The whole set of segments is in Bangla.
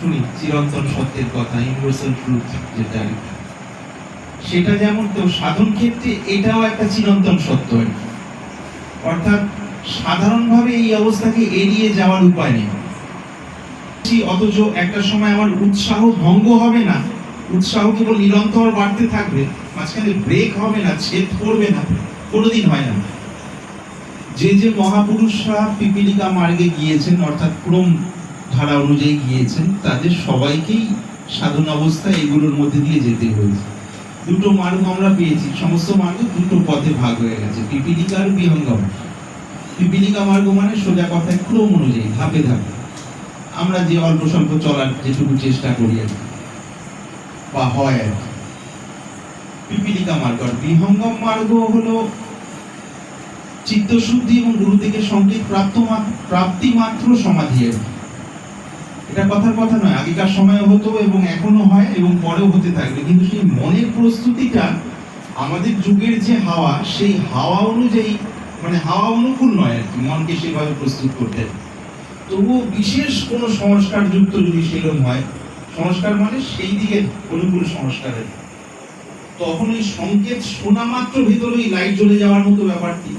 শুনি, চিরন্তন সত্যের কথা ইউনিভার্সাল ট্রুথ যেটা। সেটা যেমন তো, সাধন ক্ষেত্রে এটাও একটা চিরন্তন সত্য। অর্থাৎ সাধারণভাবে এই অবস্থাকে এড়িয়ে যাওয়ার উপায় নেই অথচ একটা সময় আমার উৎসাহ ভঙ্গ হবে না উৎসাহ কেবল নিরন্তর বাড়তে থাকবে, মাঝখানে ব্রেক হবে না, ছেদ পড়বে না, কোনোদিন হয় না যে যে মহাপুরুষরা পিপিলিকা মার্গে গিয়েছেন, অর্থাৎ ক্রম ধারা অনুযায়ী গিয়েছেন, তাদের সবাইকেই সাধন অবস্থায় এগুলোর মধ্যে দিয়ে যেতে হয়েছে। দুটো মার্গ আমরা পেয়েছি, সমস্ত মার্গ দুটো পথে ভাগ হয়ে গেছে, পিপিলিকা আর বিহঙ্গম পিপিলিকা মার্গ মানে সোজা কথায় ক্রম অনুযায়ী, ধাপে ধাপে। আমরা যে অল্প স্বল্প চলার যেটুকু চেষ্টা করি আর বা হয় আর পিপিলিকা মার্গ আর বিহঙ্গম মার্গ হলো চিত্তশুদ্ধি এবং গুরু থেকে সংকেত প্রাপ্ত প্রাপ্তি মাত্র সমাধি আর কি। এটা কথার কথা নয়, আগেকার সময় হতো এবং এখনও হয় এবং পরেও হতে থাকবে। কিন্তু সেই মনের প্রস্তুতিটা আমাদের যুগের যে হাওয়া, সেই হাওয়া অনুযায়ী মানে হাওয়া অনুকূল নয় আর কি, মনকে সেভাবে প্রস্তুত করতে। তবুও বিশেষ কোনো সংস্কার যুক্ত যদি সেরকম হয়, সংস্কার মানে সেই দিকে অনুকূল সংস্কারের। তখন ওই সংকেত শোনা মাত্র ভেতরে ওই লাইট জ্বলে যাওয়ার মতো ব্যাপারটি।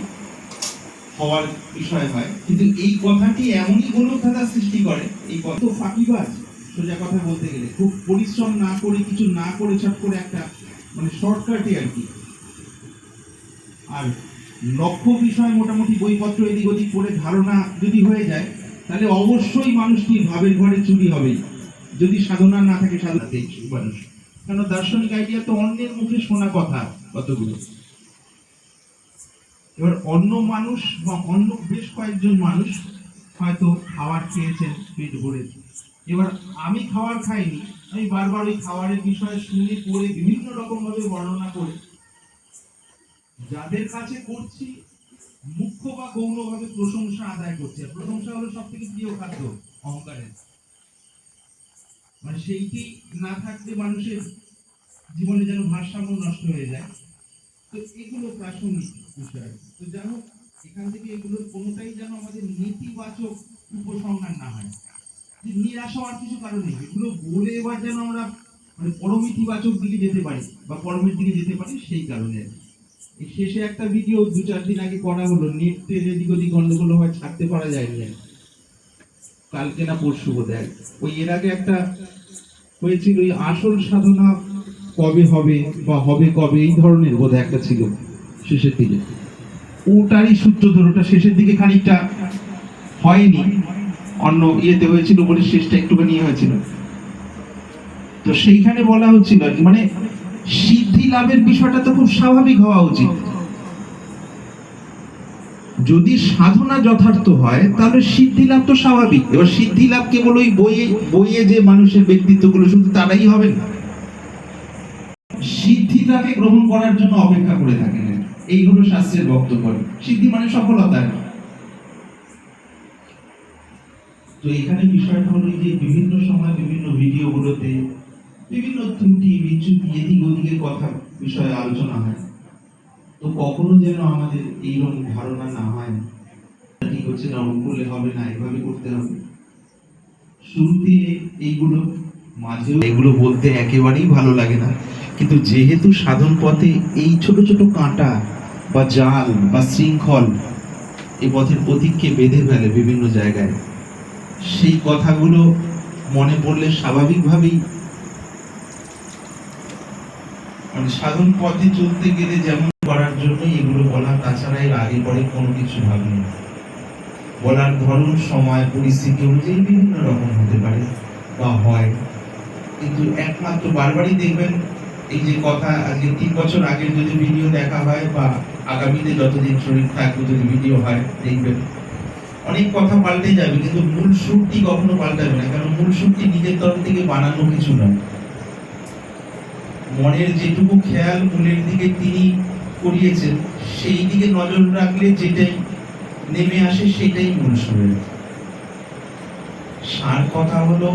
হওয়ার বিষয় হয়। কিন্তু এই কথাটি এমনই গোলকধাঁধা সৃষ্টি করে, এই কথা তো ফাঁকিবাজ। সোজা কথা বলতে গেলে, খুব পরিশ্রম না করে, কিছু না করে ছট করে একটা মানে শর্টকাটে আর কি। আর লক্ষ্য বিষয় মোটামুটি বইপত্র এদিক ওদিক করে ধারণা যদি হয়ে যায়, তাহলে অবশ্যই মানুষটির ভাবের ঘরে চুরি হবে যদি সাধনা না থাকে, সাধনা দেখছি মানুষ কেন দার্শনিক আইডিয়া তো অন্যের মুখে শোনা কথা কতগুলো? এবার অন্য মানুষ বা অন্য বেশ কয়েকজন মানুষ হয়তো খাবার খেয়েছেন, পেট ভরে। এবার আমি খাবার খাইনি, আমি বারবার ওই খাবারের বিষয়ে শুনে, পড়ে, বিভিন্ন রকম ভাবে বর্ণনা করে। যাদের কাছে করছি, মুখ্য বা গৌণভাবে প্রশংসা আদায় করছে। প্রশংসা হলো সব থেকে প্রিয় খাদ্য, অহংকারের। মানে সেইটি না থাকলে মানুষের জীবনে যেন ভারসাম্য নষ্ট হয়ে যায়। তো এগুলো প্রাসঙ্গিক বিষয়। তো যেন এখান থেকে এগুলোর কোনোটাই যেন আমাদের নেতিবাচক উপসংহার না হয়। যে নিরাশ হওয়ার কিছু কারণ নেই। এগুলো বলে এবার যেন আমরা মানে পরম ইতিবাচক দিকে যেতে পারি বা পরমের দিকে যেতে পারি সেই কারণে। এই শেষে একটা ভিডিও দু চার দিন আগে করা হলো। নেট এদিক ওদিক গন্ডগোল হয় ছাড়তে পারা যায়নি। আর কি। কালকে না পরশু বোধ ওই এর আগে একটা হয়েছিল, ওই আসল সাধনা কবে হবে বা হবে কবে? এই ধরনের বোধ একটা ছিল শেষের দিকে। ওটারই সূত্র ধরে, ওটা শেষের দিকে খানিকটা হয়নি। অন্য ইয়েতে হয়েছিল বলে শেষটা একটুখানি ইয়ে হয়েছিল। তো সেইখানে বলা হচ্ছিল মানে সিদ্ধি লাভের বিষয়টা তো খুব স্বাভাবিক হওয়া উচিত। যদি সাধনা যথার্থ হয়, তাহলে সিদ্ধি লাভ তো স্বাভাবিক। এবার সিদ্ধি লাভ কেবল ওই বইয়ে বইয়ে যে মানুষের ব্যক্তিত্বগুলো, শুধু তারাই হবে না সিদ্ধিটাকে গ্রহণ করার জন্য অপেক্ষা করে থাকেন। এই হলো শাস্ত্রের বক্তব্য। সিদ্ধি মানে সফলতা। তো এখানে বিষয়টা হলো যে বিভিন্ন সময় বিভিন্ন ভিডিওগুলোতে বিভিন্ন ত্রুটি, বিচ্যুতি, এদিক ওদিকের কথা বিষয়ে আলোচনা হয়। তো কখনো যেন আমাদের এইরকম ধারণা না হয় ঠিক হচ্ছে না করলে হবে না, এভাবে করতে হবে। শুরুতে এইগুলো, মাঝেও এগুলো বলতে একেবারেই ভালো লাগে না। কিন্তু যেহেতু সাধন পথে এই ছোট ছোট কাঁটা বা জাল বা শৃঙ্খল এই পথের প্রতীককে বেঁধে ফেলে বিভিন্ন জায়গায়। সেই কথাগুলো মনে পড়লে স্বাভাবিকভাবেই মানে সাধন পথে চলতে গেলে যেমন করার জন্য এগুলো বলা তাছাড়া এর আগে পরে কোনো কিছু ভাবিনি। বলার ধরন, সময়, পরিস্থিতি অনুযায়ী বিভিন্ন রকম হতে পারে বা হয়। কিন্তু একমাত্র বারবারই দেখবেন এই যে কথা, আজকে তিন বছর আগের যদি ভিডিও দেখা হয় বা আগামীতে যতদিন শরীর থাকবে যদি ভিডিও হয়, দেখবেন। অনেক কথা পাল্টে যাবে, কিন্তু মূল সুরটি কখনো পাল্টাবে না, কারণ মূল সুরটি নিজের তরফ থেকে বানানো কিছু নয়। মনের যেটুকু খেয়াল মূলের দিকে তিনি করিয়েছেন, সেই দিকে নজর রাখলে যেটাই নেমে আসে সেটাই মূল সুরের। সার কথা হলো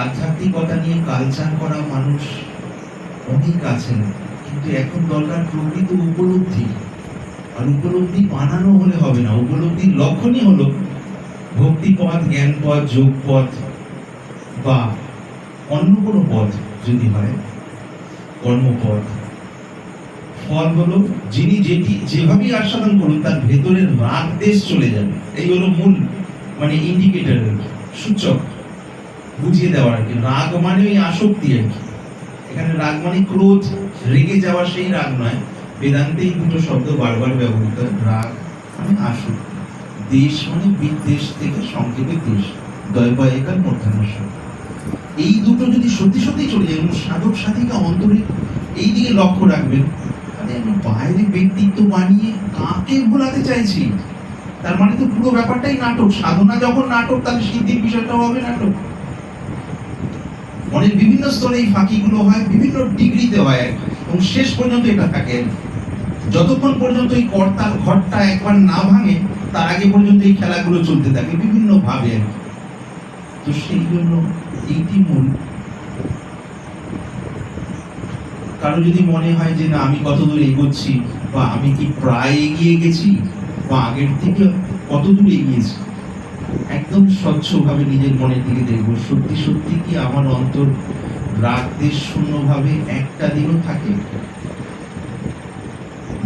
আধ্যাত্মিকতা নিয়ে কালচার করা মানুষ অনেক আছেন, কিন্তু এখন দরকার প্রকৃত উপলব্ধি। আর উপলব্ধি বানানো হলে হবে না, উপলব্ধির লক্ষণই হলো ভক্তিপথ, জ্ঞানপথ, যোগপথ বা অন্য কোনো পথ যদি হয়, কর্মপথ। ফল হলো যিনি যেটি, যেভাবেই আস্বাদন করুন, তার ভেতরের রাগ দেশ চলে যাবে। এই হলো মূল মানে ইন্ডিকেটর সূচক। বুঝিয়ে দেওয়ার আর কি? রাগ মানে ওই আসক্তি আর কি। এখানে রাগ মানে ক্রোধ, রেগে যাওয়া সেই রাগ নয়। বেদান্তে এই দুটো শব্দ বারবার ব্যবহৃত হয়, রাগ মানে আসক্তি। দেশ মানে বিদ্বেষ থেকে সংক্ষেপে দেশ। দয়বায়িকার মধ্যাহ্নস্ব এই দুটো যদি সত্যি সত্যি চলে যায় এবং সাধক সাধিকা অন্তরে এই দিকে লক্ষ্য রাখবেন আরে আমি বাইরে ব্যক্তিত্ব বানিয়ে কাকে ভোলাতে চাইছি? তার মানে তো পুরো ব্যাপারটাই নাটক। সাধনা যখন নাটক, তাহলে সিদ্ধির বিষয়টাও হবে নাটক। মনের বিভিন্ন স্তরে এই ফাঁকিগুলো হয়, বিভিন্ন ডিগ্রিতে হয় এবং শেষ পর্যন্ত এটা থাকে। যতক্ষণ পর্যন্ত এই কর্তার ঘরটা একবার না ভাঙে, তার আগে পর্যন্ত এই খেলাগুলো চলতে থাকে বিভিন্ন ভাবে তো সেই জন্য এইটি মূল। কারও যদি মনে হয় যে না, আমি কত দূর এগোচ্ছি, বা আমি কি প্রায় এগিয়ে গেছি, বা আগের থেকে কত দূর এগিয়েছি একদম স্বচ্ছভাবে নিজের মনের দিকে দেখব। সত্যি সত্যি কি আমার অন্তর রাগ দেশ শূন্যভাবে একটা দিনও থাকে?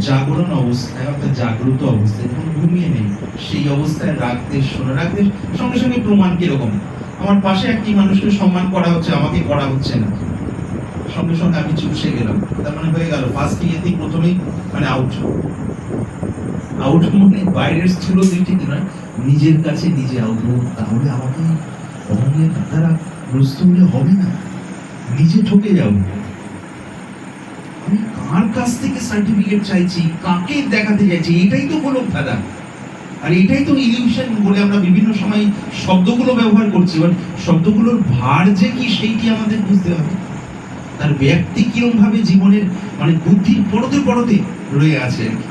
জাগরণ অবস্থায়, অর্থাৎ জাগ্রত অবস্থায় যখন ঘুমিয়ে নেই, সেই অবস্থায় রাগ দেশ শূন্য রাগ দেশ সঙ্গে সঙ্গে প্রমাণ কীরকম? আমার পাশে একটি মানুষকে সম্মান করা হচ্ছে, আমাকে করা হচ্ছে না। সঙ্গে সঙ্গে আমি চুপসে গেলাম। তার মানে হয়ে গেল ফার্স্ট ইয়েতেই প্রথমেই মানে আউট আউট মানে বাইরের স্থূল দৃষ্টিতে নয় নিজের কাছে নিজে আউট তাহলে আমাকে অহংয়ের দ্বারা গ্রস্ত হলে হবে না। নিজে ঠকে যাব আমি কার কাছ থেকে সার্টিফিকেট চাইছি, কাকে দেখাতে চাইছি, এটাই তো হলো দাদা আর এটাই তো ইলিউশন বলে আমরা বিভিন্ন সময় শব্দগুলো ব্যবহার করছি। এবার শব্দগুলোর ভার যে কি, সেইটি আমাদের বুঝতে হবে। তার ব্যক্তি কিরম ভাবে জীবনের মানে বুদ্ধির পড়তে পড়তে রয়ে আছে আর কি।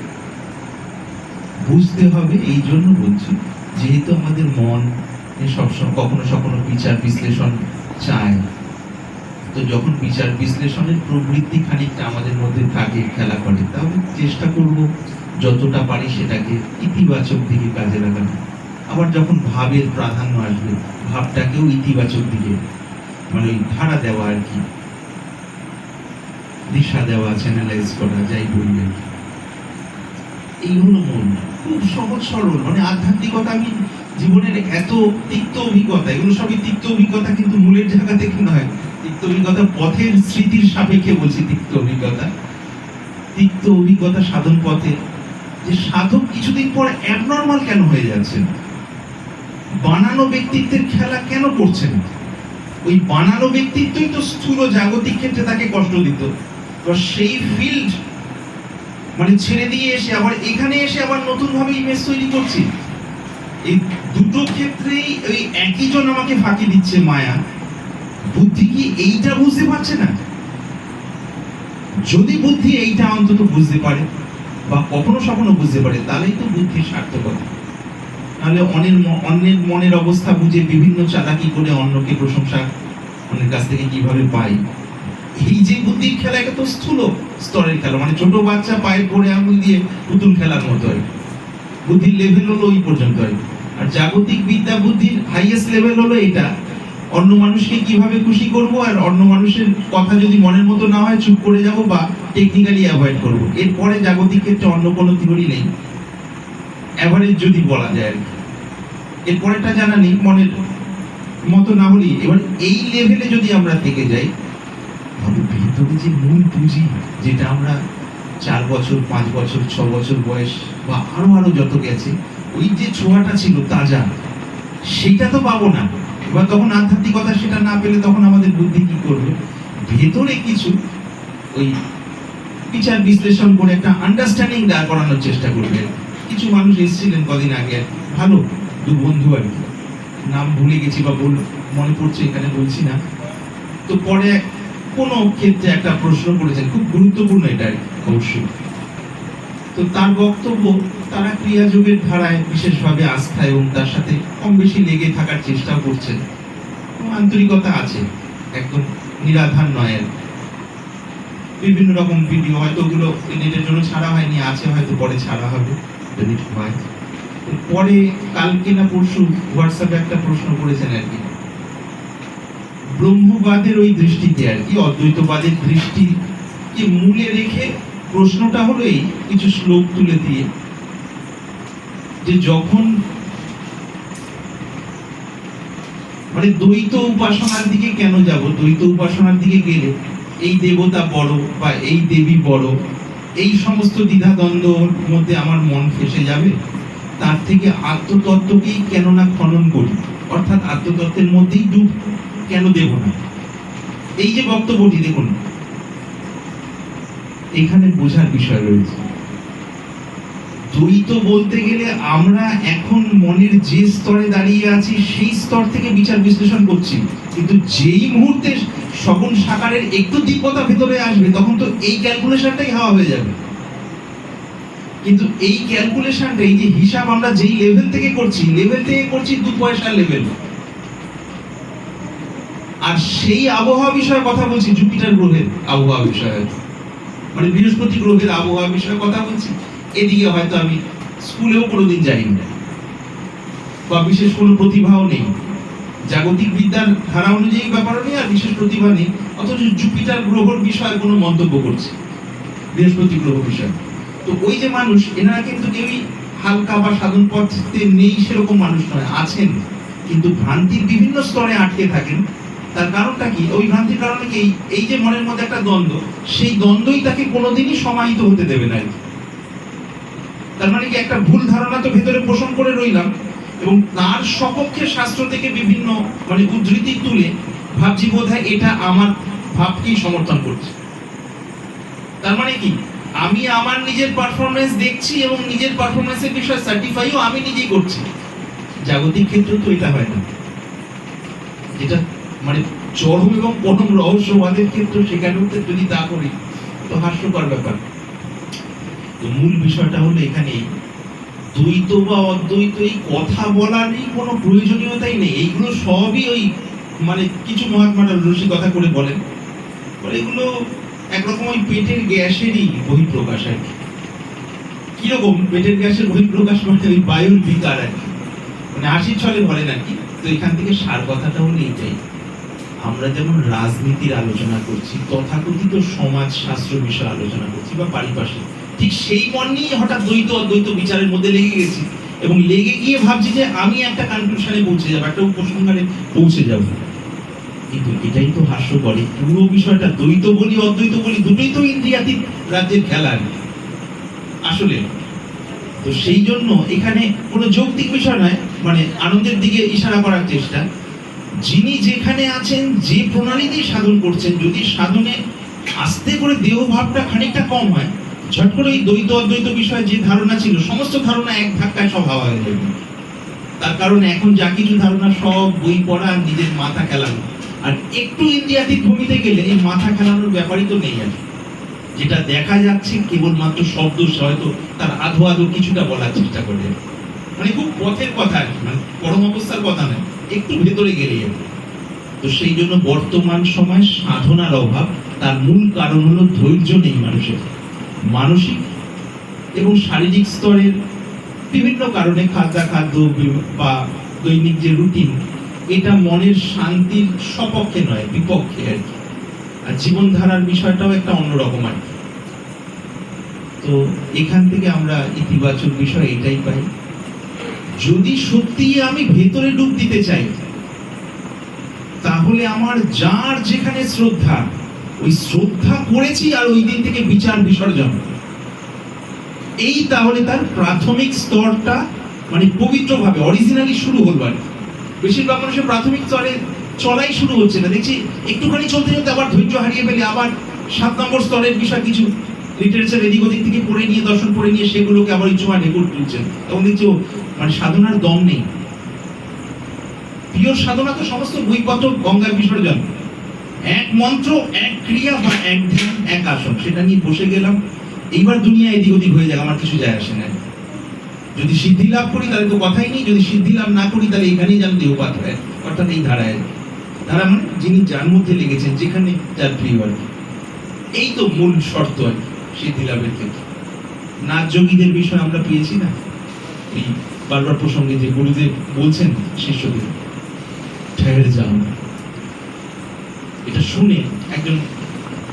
বুঝতে হবে, এই জন্য বলছি, যেহেতু আমাদের মন সবসময় কখনো কখনো বিচার বিশ্লেষণ চায় তো যখন বিচার বিশ্লেষণের প্রবৃত্তি খানিকটা আমাদের মধ্যে থাকে খেলা করে, তাহলে চেষ্টা করব যতটা পারি সেটাকে ইতিবাচক দিকে কাজে লাগানো। আবার যখন ভাবের প্রাধান্য আসবে, ভাবটাকেও ইতিবাচক দিকে মানে ওই ধারা দেওয়া আর কি, দিশা দেওয়া চ্যানেলাইজ করা, যাই বলবে এই মন খুব সহজ, সরল। মানে আধ্যাত্মিকতা আমি জীবনের এত তিক্ত অভিজ্ঞতা? এগুলো সবই তিক্ত অভিজ্ঞতা, কিন্তু মূলের জায়গা থেকে নয়? তিক্ত অভিজ্ঞতা পথের স্মৃতির সাপেক্ষে বলছি তিক্ত অভিজ্ঞতা। তিক্ত অভিজ্ঞতা সাধন পথে। যে সাধক কিছুদিন পর অ্যাবনর্মাল কেন হয়ে যাচ্ছেন বানানো ব্যক্তিত্বের খেলা কেন করছেন ওই বানানো ব্যক্তিত্বই তো স্থূল জাগতিক ক্ষেত্রে তাকে কষ্ট দিত। সেই ফিল্ড মানে ছেড়ে দিয়ে এসে আবার এখানে এসে আবার নতুন ভাবে ইমেজ তৈরি করছি। এই দুটো ক্ষেত্রেই ওই একই জন আমাকে ফাঁকি দিচ্ছে, মায়া। বুদ্ধি কি এইটা বুঝতে পারছে না? যদি বুদ্ধি এইটা অন্তত বুঝতে পারে, বা কখনো সখনো বুঝতে পারে, তাহলেই তো বুদ্ধির সার্থকতা। নাহলে অন্যের অন্যের মনের অবস্থা বুঝে বিভিন্ন চালাকি করে অন্যকে প্রশংসা অন্যের কাছ থেকে কীভাবে পাই? এই যে বুদ্ধির খেলা, এটা তো স্থূল স্তরের খেলা। মানে ছোট বাচ্চা পায়ে পড়ে আঙুল দিয়ে পুতুল খেলার মতো হয়। বুদ্ধির লেভেল হলো ওই পর্যন্ত হয়। আর জাগতিক বিদ্যা বুদ্ধির হাইয়েস্ট লেভেল হলো এটা। অন্য মানুষকে কীভাবে খুশি করব আর অন্য মানুষের কথা যদি মনের মতো না হয় চুপ করে যাব বা টেকনিক্যালি অ্যাভয়েড করব। এরপরে জাগতিক ক্ষেত্রে অন্য কোনো থিওরি নেই। অ্যাভারেজ যদি বলা যায় আর কি। এরপরেটা জানা নেই, মনের মতো না হলেই। এবার এই লেভেলে যদি আমরা থেকে যাই ভেতরে যে মূল পুঁজি, যেটা আমরা চার বছর, পাঁচ বছর, ছ বছর বয়স বা আরও আরও যত গেছে ওই যে ছোঁয়াটা ছিল তাজা, সেটা তো পাবো না। এবার তখন আধ্যাত্মিকতা সেটা না পেলে তখন আমাদের বুদ্ধি কি করবে? ভেতরে কিছু ওই বিচার বিশ্লেষণ করে একটা আন্ডারস্ট্যান্ডিং দাঁড় করানোর চেষ্টা করবে। কিছু মানুষ এসেছিলেন কদিন আগে, ভালো, দু বন্ধু আর কি। নাম ভুলে গেছি বা বল, মনে পড়ছে, এখানে বলছি না। তো পরে কোনো ক্ষেত্রে একটা প্রশ্ন করেছেন, খুব গুরুত্বপূর্ণ এটা অবশ্যই। তো তার বক্তব্য, তারা ক্রিয়াযোগের ধারায় বিশেষভাবে আস্থা এবং তার সাথে কম বেশি লেগে থাকার চেষ্টা করছেন। আন্তরিকতা আছে, একদম নিরাধার নয় আর। বিভিন্ন রকম ভিডিও হয়তো ওগুলো নেটের জন্য ছাড়া হয়নি, আছে হয়তো পরে ছাড়া হবে যদি হয়। পরে কালকে না পরশু হোয়াটসঅ্যাপে একটা প্রশ্ন করেছেন আর কি ব্রহ্মবাদের ওই দৃষ্টিতে আর কি, অদ্বৈতবাদের দৃষ্টি দৃষ্টিকে মূলে রেখে প্রশ্নটা হলো এই কিছু শ্লোক তুলে দিয়ে যে যখন মানে দ্বৈত উপাসনার দিকে কেন যাব? দ্বৈত উপাসনার দিকে গেলে এই দেবতা বড় বা এই দেবী বড়, এই সমস্ত দ্বিধাদ্বন্দ্বর মধ্যে আমার মন ফেসে যাবে? তার থেকে আত্মতত্ত্বকেই কেন না খনন করি? অর্থাৎ আত্মতত্ত্বের মধ্যেই ডুব কেন দেব না? এই যে বক্তব্যটি দেখুন, এখানে বোঝার বিষয় রয়েছে। দ্বৈত বলতে গেলে আমরা এখন মনের যে স্তরে দাঁড়িয়ে আছি, সেই স্তর থেকে বিচার বিশ্লেষণ করছি। কিন্তু যেই মুহূর্তে সগুণ সাকারের একটু দিব্যতা ভেতরে আসবে, তখন তো এই ক্যালকুলেশনটাই হাওয়া হয়ে যাবে। কিন্তু এই ক্যালকুলেশনটা, এই যে হিসাব আমরা যেই লেভেল থেকে করছি লেভেল থেকে করছি দু পয়সার লেভেল আর সেই আবহাওয়া বিষয়ে কথা বলছি, জুপিটার গ্রহের আবহাওয়া বিষয়ে। মানে বৃহস্পতি গ্রহের আবহাওয়া বিষয়ে কথা বলছি। এদিকে হয়তো আমি স্কুলেও কোনোদিন যাইনি না। বা বিশেষ কোনো প্রতিভাও নেই। জাগতিক বিদ্যার ধারা অনুযায়ী ব্যাপারও নেই, আর বিশেষ প্রতিভা নেই। অথচ জুপিটার গ্রহর বিষয়ে কোনো মন্তব্য করছে বৃহস্পতি গ্রহ বিষয়ে। তো ওই যে মানুষ, এনারা কিন্তু কেউই হালকা বা সাধন পথে নেই সেরকম মানুষ নয়, আছেন। কিন্তু ভ্রান্তির বিভিন্ন স্তরে আটকে থাকেন। তার কারণটা কি? ওই ভ্রান্তির কারণে কি? এই- যে মনের মধ্যে একটা দ্বন্দ্ব, সেই দ্বন্দ্বই তাকে কোনোদিনই সমাহিত হতে দেবে না তার মানে কি? একটা ভুল ধারণা তো ভেতরে পোষণ করে রইলাম এবং তার সপক্ষে শাস্ত্র থেকে বিভিন্ন মানে উদ্ধৃতি তুলে ভাবছি বোধ এটা আমার ভাবকেই সমর্থন করছে। তার মানে কি? আমি আমার নিজের পারফরমেন্স দেখছি এবং নিজের পারফরমেন্সের বিষয়ে সার্টিফাইও আমি নিজেই করছি। জাগতিক ক্ষেত্রে তো এটা হয় না। যেটা মানে চরম এবং পরম রহস্যবাদের ক্ষেত্রে সেখানে তো যদি তা করি তো হাস্যকর ব্যাপার। তো মূল বিষয়টা হলো এখানেই, দ্বৈত বা অদ্বৈত এই কথা বলারই কোনো প্রয়োজনীয়তাই নেই। এইগুলো সবই ওই মানে কিছু মহাত্মাটা মহাত্মারা রসিকতা করে বলেন। বলে এগুলো একরকম ওই পেটের গ্যাসেরই বহিঃপ্রকাশ আর কি। কীরকম পেটের গ্যাসের বহিঃপ্রকাশ মানে ওই বায়ুর বিকার আর কি। মানে হাসির ছলে বলেন আর কি। তো এখান থেকে সার কথাটা হলো এইটাই। আমরা যেমন রাজনীতির আলোচনা করছি, তথাকথিত সমাজ শাস্ত্র বিষয়ে আলোচনা করছি বা পারিপার্শ্বিক, ঠিক সেই মন নিয়ে হঠাৎ দ্বৈত অদ্বৈত বিচারের মধ্যে লেগে গেছি। এবং লেগে গিয়ে ভাবছি যে আমি একটা কনক্লুশনে পৌঁছে যাব, একটা উপসংহারে পৌঁছে যাব। কিন্তু এটাই তো হাস্য করে পুরো বিষয়টা দ্বৈত বলি, অদ্বৈত বলি দুটোই তো ইন্দ্রিয়াতীত রাজ্যের খেলা আসলে, তো সেই জন্য এখানে কোনো যৌক্তিক বিষয় নয় মানে আনন্দের দিকে ইশারা করার চেষ্টা। যিনি যেখানে আছেন যে প্রণালীতেই সাধন করছেন যদি সাধনে আস্তে করে দেহ ভাবটা খানিকটা কম হয় ঝট করে এই দ্বৈত অদ্বৈত বিষয়ে যে ধারণা ছিল সমস্ত ধারণা এক ধাক্কায় সব হাওয়া হয়ে যাবে। তার কারণ এখন যা কিছু ধারণা সব বই পড়া নিজের মাথা খেলানো। আর একটু ইন্ডিয়াতে ভূমিতে গেলে এই মাথা খেলানোর ব্যাপারই তো নেই আর। যেটা দেখা যাচ্ছে কেবলমাত্র শব্দ হয়তো তার আধো আধো কিছুটা বলার চেষ্টা করে মানে খুব পথের কথা আর কি, মানে পরম অবস্থার কথা নয়। একটু ভেতরে গেলে যাবে তো সেই জন্য বর্তমান সময় সাধনার অভাব, তার মূল কারণ হলো ধৈর্য নেই মানুষের। মানসিক এবং শারীরিক স্তরের বিভিন্ন কারণে খাদ্য খাদ্য বা দৈনিক যে রুটিন, এটা মনের শান্তির সপক্ষে নয়, বিপক্ষে আর কি। আর জীবনধারার বিষয়টাও একটা অন্যরকম আর কি। তো এখান থেকে আমরা ইতিবাচক বিষয় এটাই পাই। যদি সত্যি আমি ভেতরে ডুব দিতে চাই, তাহলে আমার যার যেখানে শ্রদ্ধা, ওই শ্রদ্ধা করেছি আর ওই দিন থেকে বিচার বিসর্জন। এই তাহলে তার প্রাথমিক স্তরটা মানে পবিত্রভাবে অরিজিনালি শুরু হলো আর বেশিরভাগ মানুষের প্রাথমিক স্তরে চলাই শুরু হচ্ছে না। দেখছি একটুখানি চলতে চলতে আবার ধৈর্য হারিয়ে ফেলে, আবার সাত নম্বর স্তরের বিষয় কিছু লিটারেচার এদিক ওদিক থেকে পড়ে নিয়ে দর্শন পড়ে নিয়ে সেগুলোকে আবার ইচ্ছুমা রেকর্ড তুলছেন। এবং দেখছি মানে সাধনার দম নেই। প্রিয় সাধনা তো সমস্ত বইপত্র গঙ্গার বিসর্জন এক মন্ত্র এক ক্রিয়া বা এক ধ্যান এক আসন সেটা নিয়ে বসে গেলাম। এইবার দুনিয়া এদিক ওদিক হয়ে যাক আমার কিছু যায় আসে না। যদি সিদ্ধি লাভ করি তাহলে তো কথাই নেই। যদি সিদ্ধি লাভ না করি তাহলে এখানেই যেন দেহপাত হয় অর্থাৎ এই ধারায়। ধারা মানে যিনি যার মধ্যে লেগেছেন যেখানে যার প্রিয় আর। এই তো মূল শর্ত আর কি, সিদ্ধি লাভের ক্ষেত্রে। নাচ যোগীদের বিষয় আমরা পেয়েছি না। এই বারবার প্রসঙ্গে যে গুরুদেব বলছেন, শিষ্যদের ঠের যাও এটা শুনে একজন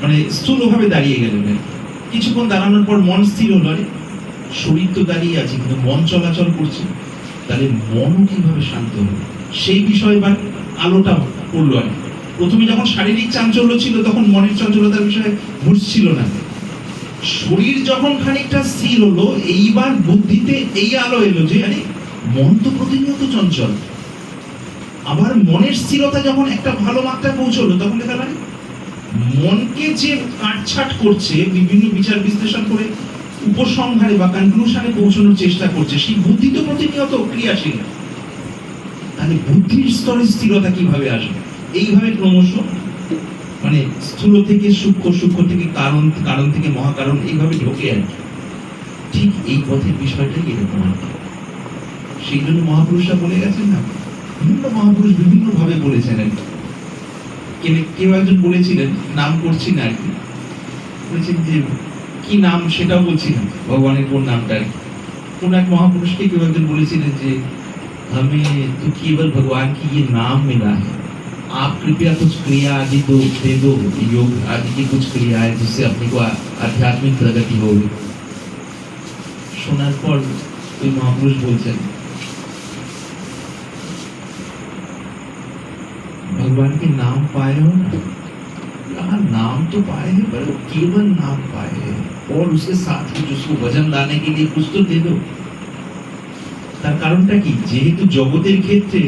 মানে স্থূলভাবে দাঁড়িয়ে গেলেন। কিছুক্ষণ দাঁড়ানোর পর মন স্থির হলো শরীর তো দাঁড়িয়ে আছে, কিন্তু মন চলাচল করছে। তাহলে মনও কীভাবে শান্ত হবে? সেই বিষয়ে এবার আলোটা পড়ল আর প্রথমে যখন শারীরিক চাঞ্চল্য ছিল, তখন মনের চঞ্চলতার বিষয়ে বুঝছিল না। শরীর যখন খানিকটা স্থির হলো, এইবার বুদ্ধিতে এই আলো এলো যে, আরে, মন তো প্রতিনিয়ত চঞ্চল। আবার মনের স্থিরতা যখন একটা ভালো মাত্রা পৌঁছলো, তখন দেখা গেল মনকে যে কাটছাট করছে, বিভিন্ন বিচার বিশ্লেষণ করে উপসংহারে বা কনক্লুশনে পৌঁছানোর চেষ্টা করছে, সেই বুদ্ধি তো প্রতিনিয়ত ক্রিয়াশীল। তাহলে বুদ্ধির স্তরে স্থিরতা কীভাবে আসবে? এইভাবে ক্রমশ মানে স্থূল থেকে সূক্ষ্ম সূক্ষ্ম থেকে কারণ কারণ থেকে মহাকারণ, এইভাবে ঢোকে আর ঠিক এই পথের বিষয়টাই এরকম আর সেই জন্য মহাপুরুষরা বলে গেছেন না, বিভিন্ন মহাপুরুষ বিভিন্ন ভাবে বলেছেন আর কি। কেউ একজন বলেছিলেন, নাম করছি না আর কি। বলেছেন যে, কি নাম সেটাও বলছি না ভগবানের কোন নামটা আর কি। কোন এক মহাপুরুষকে কেউ একজন বলেছিলেন যে, আমি তো কেবল ভগবান কি নাম মিলা হ্যাঁ आप कृपया कुछ क्रिया आदि दो दे दो योग आदि की कुछ क्रिया है जिससे अपने को आ- आध्यात्मिक प्रगति होगी শোনার পর ওই মহাপুরুষ বলছেন भगवान के नाम पाए हो ना यहाँ नाम तो पाए हैं पर केवल नाम पाए हैं और उसके साथ कुछ उसको वजन लाने के लिए कुछ तो दे दो তার কারণটা কি যেহেতু জগতের ক্ষেত্রে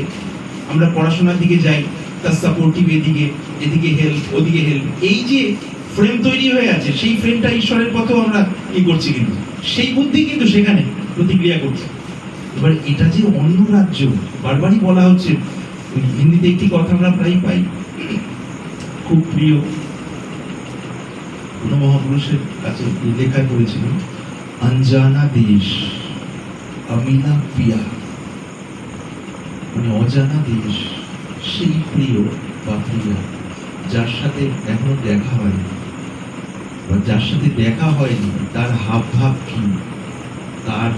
আমরা পড়াশোনার দিকে যাই তার সাপোর্টিভ এদিকে এদিকে হেল্প ওদিকে হেল্প এই যে ফ্রেম তৈরি হয়ে আছে, সেই ফ্রেমটা ঈশ্বরের পথেও আমরা ই করছি কিন্তু? সেই বুদ্ধি কিন্তু সেখানে প্রতিক্রিয়া করছে। এবার এটা যে অন্য রাজ্য, বারবারই বলা হচ্ছে হিন্দিতে একটি কথা আমরা প্রায় পাই। খুব প্রিয় কোনো মহাপুরুষের কাছে লেখায় করেছিল অঞ্জানা দেশ অমিলা প্রিয়া মানে অজানা দেশ। সেই প্রিয় বা প্রিয়া যার সাথে এখনও দেখা হয়নি। বা যার সাথে দেখা হয়নি, তার হাব ভাব কি? তার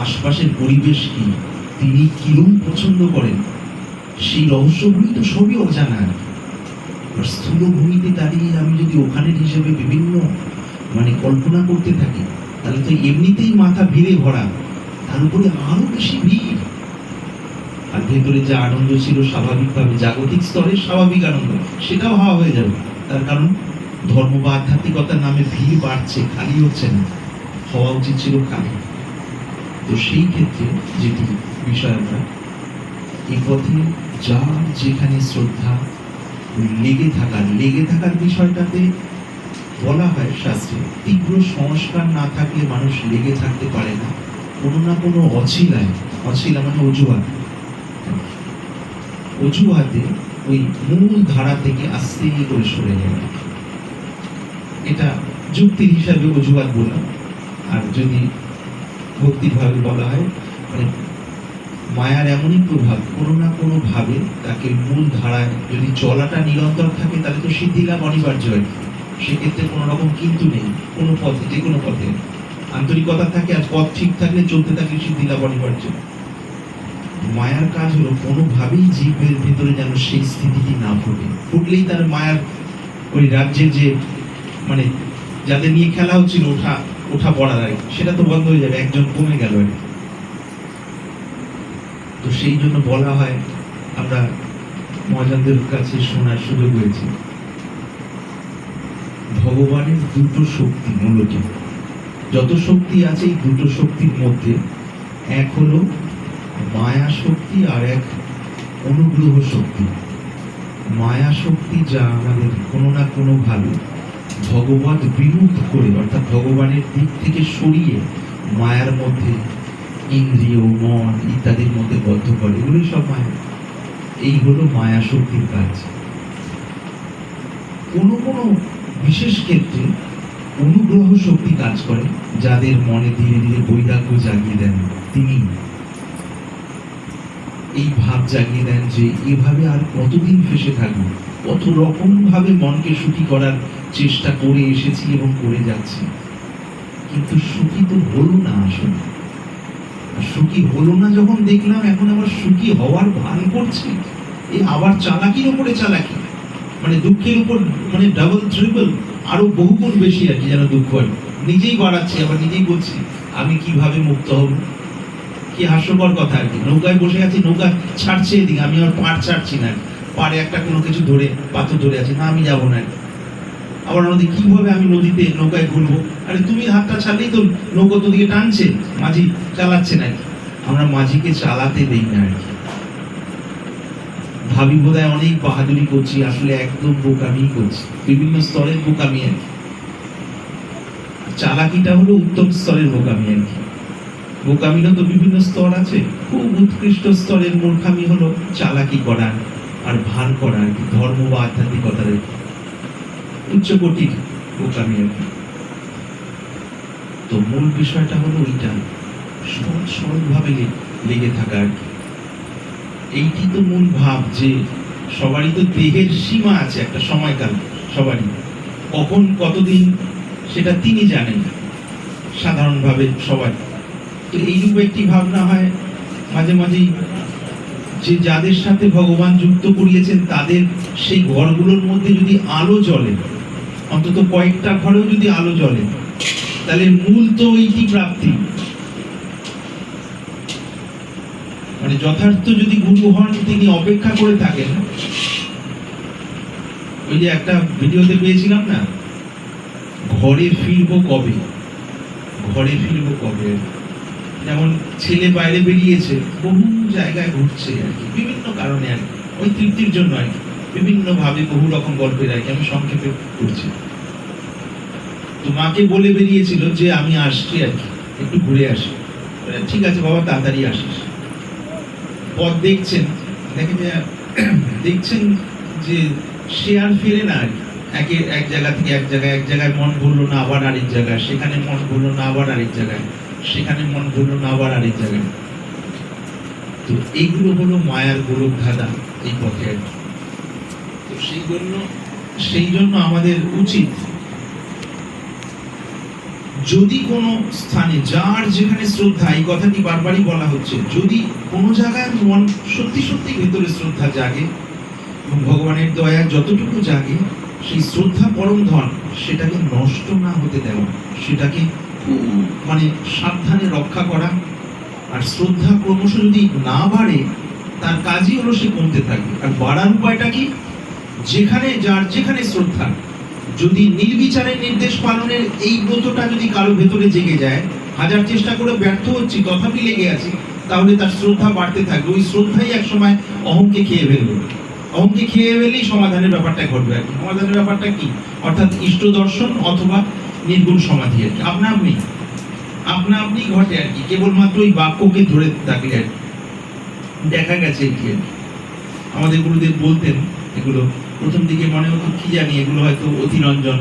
আশপাশের পরিবেশ কি? তিনি কিরম পছন্দ করেন? সেই রহস্যগুলি তো সবই অজানা। এবার স্থূল ভূমিতে দাঁড়িয়ে আমি যদি ওখানের হিসেবে বিভিন্ন মানে কল্পনা করতে থাকি, তাহলে তো এমনিতেই মাথা ভিড়ে ভরা। তার উপরে আরও বেশি ভিড়। আর ভেতরে যে আনন্দ ছিল স্বাভাবিকভাবে জাগতিক স্তরে স্বাভাবিক আনন্দ, সেটাও হাওয়া হয়ে যাবে। তার কারণ, ধর্ম বা আধ্যাত্মিকতার নামে ভিড় বাড়ছে, খালি হচ্ছে না। হওয়া উচিত ছিল খালি। তো সেই ক্ষেত্রে যেটি বিষয় আমরা, এই পথে যার যেখানে শ্রদ্ধা, লেগে থাকার লেগে থাকার বিষয়টাতে বলা হয় শাস্ত্রে, তীব্র সংস্কার না থাকলে মানুষ লেগে থাকতে পারে না। কোনো না কোনো অছিলায়, অছিলা মানে অজুহাত। অজুহাতে ওই মূল ধারা থেকে আস্তে করে সরে যাবে এটা যুক্তির হিসাবে অজুহাত বললাম আর যদি ভক্তিভাবে বলা হয় মানে মায়ার এমনই প্রভাব, কোনো না কোনো ভাবে তাকে মূল ধারায় যদি চলাটা নিরন্তর থাকে, তাহলে তো সিদ্ধি লাভ অনিবার্য হয়। সেক্ষেত্রে কোনো রকম কিন্তু নেই, কোনো পথে যে কোনো পথে। আন্তরিকতা থাকে আর পথ ঠিক থাকলে চলতে থাকলে সিদ্ধি লাভ অনিবার্য। মায়ার কাজ হলো কোনোভাবেই জীবের ভিতরে যেন সেই স্থিতিটি না ফুটে ফুটলেই তার মায়ার ওই রাজ্যের যে মানে যাদের নিয়ে খেলা হচ্ছিল ওঠা ওঠা পড়ার আগে সেটা তো বন্ধ হয়ে যাবে, একজন কমে গেল তো সেই জন্য বলা হয়, আমরা মজানদের কাছে শোনার সুযোগ হয়েছে। ভগবানের দুটো শক্তি মূলত। যত শক্তি আছে এই দুটো শক্তির মধ্যে, এক হলো মায়া শক্তি আর এক অনুগ্রহ শক্তি। মায়া শক্তি যা আমাদের কোনো না কোনো ভাবে ভগবত বিমুখ করে, অর্থাৎ ভগবানের দিক থেকে সরিয়ে মায়ার মধ্যে ইন্দ্রিয়, মন ইত্যাদির মধ্যে বদ্ধ করে। এগুলোই সব মায়া। এই হলো মায়া শক্তির কাজ। কোনো কোনো বিশেষ ক্ষেত্রে অনুগ্রহ শক্তি কাজ করে, যাদের মনে ধীরে ধীরে বৈরাগ্য জাগিয়ে দেন তিনি। এই ভাব জাগিয়ে দেন যে এভাবে আর কতদিন ফেসে থাকব? কত রকম ভাবে মনকে সুখী করার চেষ্টা করে এসেছি এবং করে যাচ্ছি। কিন্তু সুখী তো হলো না আসলে। সুখী হলো না যখন দেখলাম এখন আবার সুখী হওয়ার ভান করছে, এ আবার চালাকির উপরে চালাকি। মানে দুঃখের উপর মানে ডাবল ট্রিপল আরও বহুগুণ বেশি আর কি যেন দুঃখ নিজেই বাড়াচ্ছি, আবার নিজেই বলছি, আমি কীভাবে মুক্ত হব? কি হাস্যকর কথা আর কি। নৌকায় বসে আছি, নৌকা ছাড়ছে এদিকে, আমি আর পাড় ছাড়ছি না পাড়ে একটা কোনো কিছু ধরে, পাথর ধরে আছি, না, আমি যাব না আবার নদী কীভাবে আমি নদীতে, নৌকায় ঘুরবো। আরে তুমি হাতটা ছাড়লেই তো নৌকা তো দিকে টানছে, মাঝি চালাচ্ছে নাকি আমরা মাঝিকে চালাতে দেই না আর কি। ভাবি বোধহয় অনেক বাহাদুরি করছি, আসলে একদম বোকামি করছি। বিভিন্ন স্তরের বোকামি আর কি। চালাকিটা হলো উত্তম স্তরের বোকামি আর কি। বোকামিরও তো বিভিন্ন স্তর আছে। খুব উৎকৃষ্ট স্তরের মূর্খামি হলো চালাকি করা আর ভান করা, আর কি ধর্ম বা আধ্যাত্মিকতার আর কি। উচ্চ কোটির বোকামি আর কি। তো মূল বিষয়টা হলো ওইটা সহজ সরলভাবে লেগে থাকা আর কি। এইটি তো মূল ভাব যে সবারই তো দেহের সীমা আছে একটা সময়কাল, সবারই। কখন কতদিন সেটা তিনি জানেন সাধারণভাবে সবাই এইরূপ একটি ভাবনা হয়, মাঝে মাঝেই যে যাদের সাথে ভগবান যুক্ত করিয়েছেন, তাদের সেই ঘরগুলোর মধ্যে যদি আলো জ্বলে, অন্তত কয়েকটা ঘরেও যদি আলো জ্বলে, তাহলে মূল তো ওইটি প্রাপ্তি? মানে যথার্থ যদি গুরু হন, তিনি অপেক্ষা করে থাকেন। ওই যে একটা ভিডিওতে পেয়েছিলাম না? ঘরে ফিরবো কবে? ঘরে ফিরবো কবে? যেমন ছেলে বাইরে বেরিয়েছে, বহু জায়গায় ঘুরছে আর কি, বিভিন্ন কারণে আর ওই তৃপ্তির জন্য আর কি বিভিন্ন ভাবে বহু রকম গল্পের আর কি আমি সংক্ষেপে করছি তো মাকে বলে বেরিয়েছিল যে, আমি আসছি আর কি, একটু ঘুরে আসি। ঠিক আছে বাবা, তাড়াতাড়ি আসিস। পথ দেখছেন দেখেন দেখছেন যে, সে আর ফেরে না আর কি। একে এক জায়গা থেকে এক জায়গায় এক জায়গায় মন ভরলো না, আবার আরেক জায়গায়, সেখানে মন ভরলো না, আবার আরেক জায়গায়। সেখানে মন ভরলো না আবার আরেক জায়গায় তো এইগুলো হলো মায়ার গোলক ধাঁধা এই পথে আর। তো সেই জন্য সেই জন্য আমাদের উচিত যদি কোনো স্থানে, যার যেখানে শ্রদ্ধা, এই কথাটি বারবারই বলা হচ্ছে, যদি কোনো জায়গায় মন সত্যি সত্যি ভেতরে শ্রদ্ধা জাগে এবং ভগবানের দয়া যতটুকু জাগে, সেই শ্রদ্ধা পরম ধন সেটাকে নষ্ট না হতে দেওয়া, সেটাকে মানে সাবধানে রক্ষা করা আর শ্রদ্ধা ক্রমশ যদি না বাড়ে, তার কাজই হলো সে কমতে থাকবে। আর বাড়ার উপায়টা কি? যেখানে যার যেখানে শ্রদ্ধা, যদি নির্বিচারে নির্দেশ পালনের এই ব্রতটা যদি কারও ভেতরে জেগে যায়, হাজার চেষ্টা করে ব্যর্থ হচ্ছি, তথাপি লেগে আছি, তাহলে তার শ্রদ্ধা বাড়তে থাকবে। ওই শ্রদ্ধাই এক সময় অহংকে খেয়ে ফেলবে। অহংকে খেয়ে ফেলেই সমাধানের ব্যাপারটা ঘটবে। আর কি সমাধানের ব্যাপারটা কি? অর্থাৎ ইষ্ট দর্শন অথবা নির্গুণ সমাধি আর কি আপনা আপনি আপনা আপনি ঘটে আর কি কেবলমাত্র ওই বাক্যকে ধরে থাকলে আর কি। দেখা গেছে এটি আর কি। আমাদের গুরুদেব বলতেন এগুলো, প্রথম দিকে মনে হতো কি জানি এগুলো হয়তো অতিরঞ্জন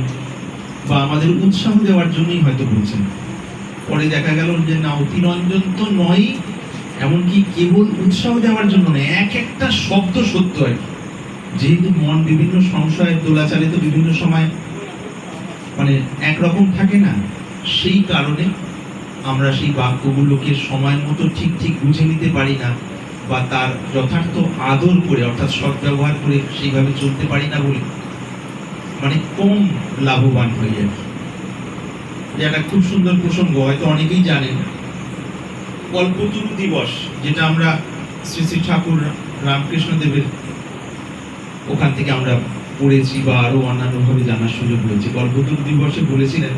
বা আমাদের উৎসাহ দেওয়ার জন্যই হয়তো বলছেন পরে দেখা গেল যে, না, অতিরঞ্জন তো নয় এমনকি কেবল উৎসাহ দেওয়ার জন্য নয়, এক একটা শব্দ সত্য আর কি। যেহেতু মন বিভিন্ন সংশয়ের দোলাচালিত বিভিন্ন সময় মানে একরকম থাকে না, সেই কারণে আমরা সেই বাক্যগুলোকে সময় মতো ঠিক ঠিক বুঝে নিতে পারি না বা তার যথার্থ আদর করে, অর্থাৎ সদ্ব্যবহার করে সেইভাবে চলতে পারি না বলে। মানে কম লাভবান হয়ে যায় একটা খুব সুন্দর প্রসঙ্গ, হয়তো অনেকেই জানেন। কল্পতরু দিবস, যেটা আমরা শ্রী শ্রী ঠাকুর রামকৃষ্ণ দেবের ওখান থেকে আমরা পড়েছি বা আরও অন্যান্যভাবে জানার সুযোগ হয়েছে। কল্পতরু দিবসে বলেছিলেন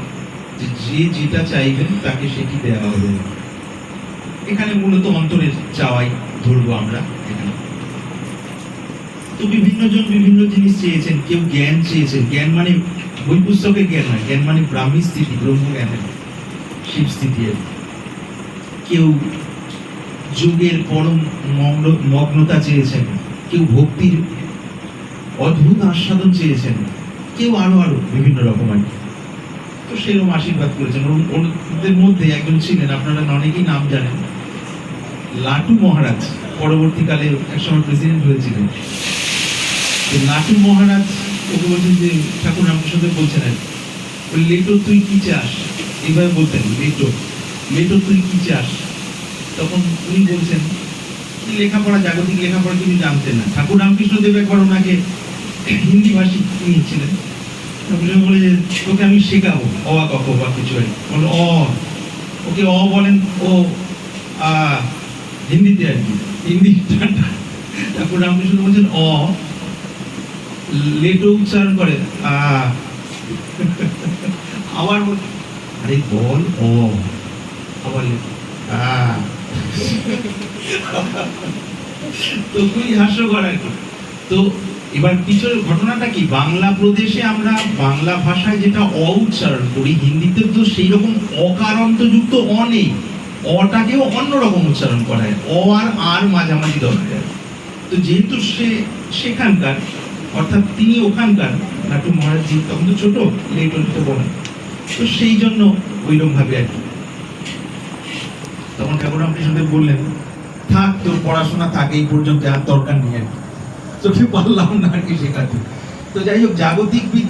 যে যে যেটা চাইবেন তাকে সেটি দেওয়া হবে। এখানে মূলত অন্তরের চাওয়াই ধরবো আমরা এখানে। তো বিভিন্ন জন বিভিন্ন জিনিস চেয়েছেন, কেউ জ্ঞান চেয়েছেন। জ্ঞান মানে বই পুস্তকের জ্ঞান নয়, জ্ঞান মানে ব্রাহ্মী স্থিতি, ব্রহ্ম জ্ঞানের, শিব স্থিতি কেউ যোগের পরম মগ্ন- মগ্নতা চেয়েছেন, কেউ ভক্তির অদ্ভুত আস্বাদন চেয়েছেন। কেউ আরও আরও বিভিন্ন রকম আর কি। তো সেরকম আশীর্বাদ করেছেন। ওদের মধ্যে একজন ছিলেন, আপনারা অনেকেই নাম জানেন, লাটু মহারাজ। পরবর্তীকালে একসময় প্রেসিডেন্ট হয়েছিলেন। লাটু মহারাজ ওকে বলছেন যে, ঠাকুর রামকৃষ্ণদেব বলছেন আর ওই লেটো, তুই কি চাস? এইভাবে বলতেন, লেটো লেটো, তুই কি চাস? তখন উনি বলছেন, লেখাপড়া, জাগতিক লেখাপড়া কিছু জানতেন না। ঠাকুর রামকৃষ্ণ রামকৃষ্ণদেব একবার ওনাকে হিন্দি ভাষী নিয়েছিলেন তারপরে বলে যে তোকে আমি শেখাবো, অ আ ক বা কিছু আর কি। বলল অ। ওকে অ বলেন, ও হিন্দিতে আর কি। হিন্দি তারপর রামকৃষ্ণ বলছেন অ। লেটো উচ্চারণ করে, আ। আবার বল- আরে বল অ। আবার তো খুবই হাস্যকর আর কি। তো এবার পিছনের ঘটনাটা কি? বাংলা প্রদেশে আমরা বাংলা ভাষায় যেটা অ উচ্চারণ করি, হিন্দিতে তো সেই রকম অকারান্তযুক্ত অ নেই। অটাকেও অন্যরকম উচ্চারণ করা হয়। অ আর আর মাঝামাঝি দরকার। তো যেহেতু সে সেখানকার, অর্থাৎ তিনি ওখানকার, নাটু মহারাজজি তখন তো ছোট তো বলেন তো সেই জন্য ওইরকম ভাবে আর কি। তখন ঠাকুর রামকৃষ্ণদেব বললেন, থাক, তোর পড়াশোনা থাক, এই পর্যন্ত আর দরকার নেই আর কি। তোকে পড়লাম না আর কি শেখাতে তো যাই হোক জাগতিক বিদ্যা